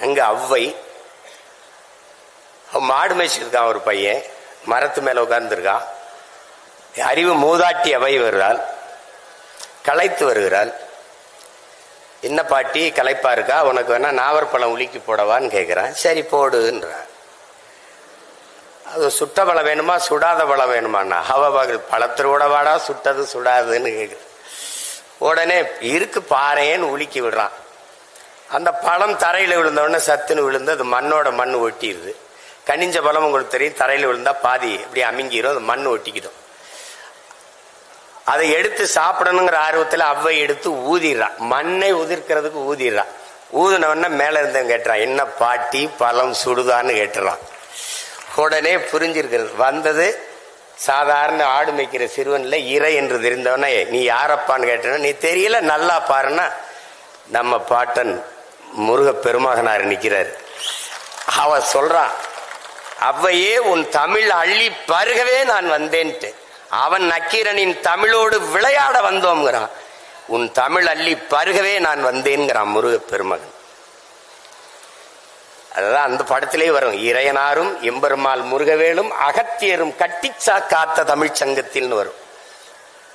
அங்க அவ்வை. மாடு மேய்ச்சிருக்கான் ஒரு பையன். மரத்து மேல உட்கார்ந்துருக்கான். அறிவு மூதாட்டி அவை வருகிறாள். களைத்து வருகிறாள். என்ன பாட்டி களைப்பா இருக்கா? உனக்கு வேணா நாவற்பழம் உலுக்கி போடவான்னு கேட்குறான் சரி போடுன்றான். அது சுட்ட பழம் வேணுமா? சுடாத பழம் வேணுமாண்ணா? அவ பகல் பழத்தோட வாடா சுட்டது சுடாதுன்னு கேட்குது உடனே இருக்கு பாறைன்னு உலுக்கி விடுறான். அந்த பழம் தரையில் விழுந்தோடனே சத்துன்னு விழுந்து அது மண்ணோட மண் ஒட்டிடுது கனிஞ்ச பழம் உங்களுக்கு தெரியும் தரையில் விழுந்தா பாதி இப்படி அமுங்கிடும் அது மண் ஒட்டிக்கிடும். அதை எடுத்து சாப்பிடணுங்கிற ஆர்வத்தில் அவ்வை எடுத்து ஊதிடுறான் மண்ணை உதிர்க்கிறதுக்கு ஊதிடுறான் ஊதினவன மேலே இருந்தவன் கேட்டுறான் என்ன பாட்டி பழம் சுடுதான்னு கேட்டுறான் உடனே புரிஞ்சிருக்கிறது. வந்தது சாதாரண ஆடு மேய்க்கிற சிறுவனில் இறை என்று தெரிந்தவனே நீ யாரப்பான்னு கேட்டனா நீ தெரியல நல்லா பாருன்னா நம்ம பாட்டன் முருக பெருமகனார் நிக்கிறார் அவ சொல்றான் அவ்வையே உன் தமிழ் அள்ளி பருகவே நான் வந்தேன்ட்டு. அவன் நக்கீரனின் தமிழோடு விளையாட வந்தோம்ங்கிறான். உன் தமிழ் அள்ளி பருகவே நான் வந்தேன்கிறான் முருக பெருமகன் அதுதான் அந்த படத்திலே வரும். இறையனாரும் எம்பெருமாள் முருகவேலும் அகத்தியரும் கட்டிச்சா காத்த தமிழ்ச்சங்கத்தில்னு வரும்.